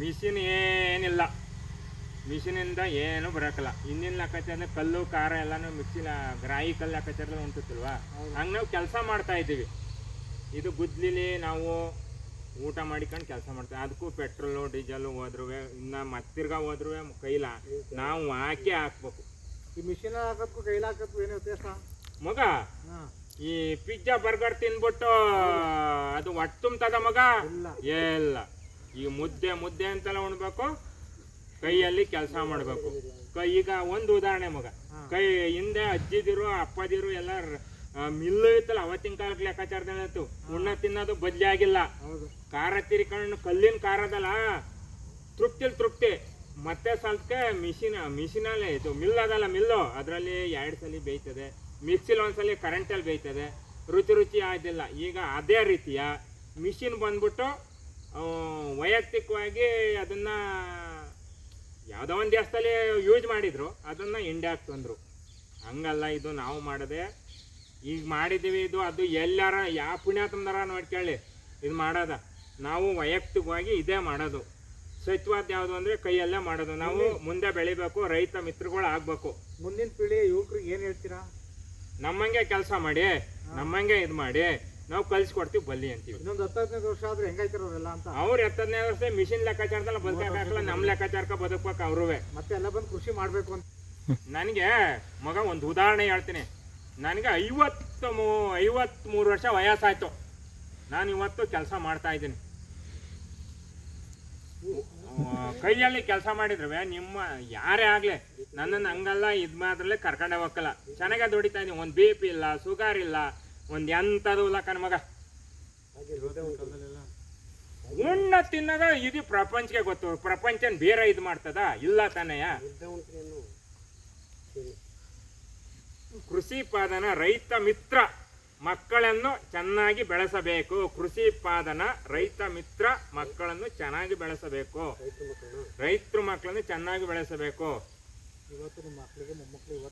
Machine ಏನಿಲ್ಲ. ಮಿಷಿನಿಂದ ಏನು ಬರೋಕ್ಕಲ್ಲ ಹಿಂದಿನ ಅಂದ್ರೆ ಕಲ್ಲು ಖಾರ ಎಲ್ಲಾನು ಮಿಕ್ಸಿ ಗ್ರಾಯಿ ಕಲ್ಲು ಲೆಕ್ಕಾಚಾರದಲ್ಲಿ ಉಂಟುತ್ತಲ್ವಾ. ಹಂಗೆ ನಾವು ಕೆಲಸ ಮಾಡ್ತಾ ಇದ್ದೀವಿ. ಇದು ಗುದ್ಲಿಲಿ ನಾವು ಊಟ ಮಾಡಿಕೊಂಡು ಕೆಲಸ ಮಾಡ್ತೀವಿ ಅದಕ್ಕೂ ಪೆಟ್ರೋಲು ಡೀಸೆಲು ಹೋದ್ರು ಇನ್ನು ಮತ್ತಿರ್ಗಾ ಹೋದ್ರು ಕೈಲ ನಾವು ಹಾಕಿ ಹಾಕ್ಬೇಕು. ಈ ಮಿಷಿನ್ ಹಾಕೋದಕ್ಕೂ ಕೈಲಿ ಹಾಕೋದಕ್ಕೂ ಏನು ವ್ಯತ್ಯಾಸ? ಮಗ ಈ ಪಿಜ್ಜಾ ಬರ್ಗರ್ ತಿನ್ಬಿಟ್ಟು ಅದು ಹೊಟ್ಟೆ ತಗ ಮಗ? ಇಲ್ಲ. ಇಲ್ಲ. ಈ ಮುದ್ದೆ ಮುದ್ದೆ ಅಂತೆಲ್ಲ ಉಣ್ಬೇಕು. ಕೈಯಲ್ಲಿ ಕೆಲಸ ಮಾಡಬೇಕು. ಕೈ ಈಗ ಒಂದು ಉದಾಹರಣೆ ಮಗ. ಕೈ ಹಿಂದೆ ಅಜ್ಜಿದಿರು ಅಪ್ಪದಿರು ಎಲ್ಲ ಮಿಲ್ಲ ಇತ್ತಲ್ಲ ಅವತ್ತಿನ ಕಾಲಕ್ಕೆ ಲೆಕ್ಕಾಚಾರದಲ್ಲಿ ಇತ್ತು. ಉಣ್ಣ ತಿನ್ನೋದು ಬದ್ಲಿ ಆಗಿಲ್ಲ. ಖಾರ ತಿರ್ಕೊಂಡು ಕಲ್ಲಿನ ಖಾರದಲ್ಲ. ತೃಪ್ತಿಲ್ ತೃಪ್ತಿ. ಮತ್ತೆ ಸ್ವಲ್ಪಕ್ಕೆ ಮಿಷಿನ್ ಮಿಷಿನಲ್ಲೇ ಇದು ಮಿಲ್ ಅದಲ್ಲ ಮಿಲ್ಲು. ಅದರಲ್ಲಿ ಎರಡು ಸಲ ಬೇಯ್ತದೆ. ಮಿಕ್ಸಿಲಿ ಒಂದ್ಸಲಿ ಕರೆಂಟಲ್ಲಿ ಬೇಯ್ತದೆ. ರುಚಿ ರುಚಿ ಆಯ್ತಿಲ್ಲ ಈಗ ಅದೇ ರೀತಿಯ ಮಿಷಿನ್ ಬಂದ್ಬಿಟ್ಟು ವೈಯಕ್ತಿಕವಾಗಿ ಅದನ್ನು ಯಾವುದೋ ಒಂದು ದೇಶದಲ್ಲಿ ಯೂಸ್ ಮಾಡಿದರು ಅದನ್ನು ಇಂಡ್ಯಾಕ್ ತಂದರು. ಹಂಗಲ್ಲ ಇದು ನಾವು ಮಾಡದೆ ಈಗ ಮಾಡಿದ್ದೀವಿ ಇದು ಅದು ಎಲ್ಲಾರ ಯಾವ ನೋಡಿ ನೋಡ್ಕೊಳ್ಳಿ ಇದು ಮಾಡೋದ. ನಾವು ವೈಯಕ್ತಿಕವಾಗಿ ಇದೇ ಮಾಡೋದು. ಸ್ವಚ್ಛವಾದ ಯಾವುದು ಅಂದರೆ ಕೈಯಲ್ಲೇ ಮಾಡೋದು. ನಾವು ಮುಂದೆ ಬೆಳಿಬೇಕು ರೈತ ಮಿತ್ರಗಳು ಆಗಬೇಕು. ಮುಂದಿನ ಪೀಳಿಗೆ ಯುವಕರಿಗೆ ಏನು ಹೇಳ್ತೀರಾ? ನಮ್ಮಂಗೆ ಕೆಲಸ ಮಾಡಿ ನಮ್ಮಂಗೆ ಇದು ಮಾಡಿ ನಾವು ಕಲಿಸ್ಕೊಡ್ತೀವಿ ಬಲ್ಲಿ ಅಂತೀವಿ. ಇನ್ನೊಂದು ಹತ್ತು ಹದಿನೈದು ವರ್ಷ ಆದ್ರೆ ಹೆಂಗಾಯ್ತಿರೋರೆಲ್ಲ ಅಂತ? ಅವ್ರು ಎತ್ತದನೇ ವರ್ಷ ಮಿಷಿನ್ ಲೆಕ್ಕಾಚಾರದಲ್ಲ ಬದುಕಾಗಲ್ಲ ನಮ್ಮ ಲೆಕ್ಕಾಚಾರಕ್ಕೆ ಬದುಕಬೇಕು ಅವ್ರುವೆ. ಮತ್ತೆ ಎಲ್ಲ ಬಂದು ಕೃಷಿ ಮಾಡಬೇಕು ಅಂತ? ನನಗೆ ಮಗ ಒಂದು ಉದಾಹರಣೆ ಹೇಳ್ತೀನಿ. ನನಗೆ ಐವತ್ತು ಮೂ ಐವತ್ತ್ಮೂರು ವರ್ಷ ವಯಸ್ಸಾಯ್ತು. ನಾನು ಇವತ್ತು ಕೆಲಸ ಮಾಡ್ತಾ ಇದ್ದೀನಿ. ಕೈಯಲ್ಲಿ ಕೆಲಸ ಮಾಡಿದ್ರೆ ನಿಮ್ಮ ಯಾರೇ ಆಗಲಿ ನನ್ನನ್ನು ಹಂಗಲ್ಲ ಇದು ಮಾತ್ರಲ್ಲೇ ಕರ್ಕೊಂಡೇ ಹೋಗಲ್ಲ ಚೆನ್ನಾಗೇ ದುಡಿತಾ ಇದ್ದೀನಿ ಒಂದು ಬಿ ಪಿ ಇಲ್ಲ ಶುಗರ್ ಇಲ್ಲ ಒಂದು ಎಂಥದ್ದು ಇಲ್ಲ ಕಣ್ಮಗ ಉಣ್ಣ ತಿನ್ನದ ಇದು ಪ್ರಪಂಚಕ್ಕೆ ಗೊತ್ತು. ಪ್ರಪಂಚನ ಬೇರೆ ಇದು ಮಾಡ್ತದ? ಇಲ್ಲ ತಾನೆಯ ಕೃಷಿ ಪಾದನ ರೈತ ಮಿತ್ರ ಮಕ್ಕಳನ್ನು ಚೆನ್ನಾಗಿ ಬೆಳೆಸಬೇಕು. ಕೃಷಿ ಪಾದನ ರೈತ ಮಿತ್ರ ಮಕ್ಕಳನ್ನು ಚೆನ್ನಾಗಿ ಬೆಳೆಸಬೇಕು. ರೈತರು ಮಕ್ಕಳನ್ನು. ಚೆನ್ನಾಗಿ ಬೆಳೆಸಬೇಕು.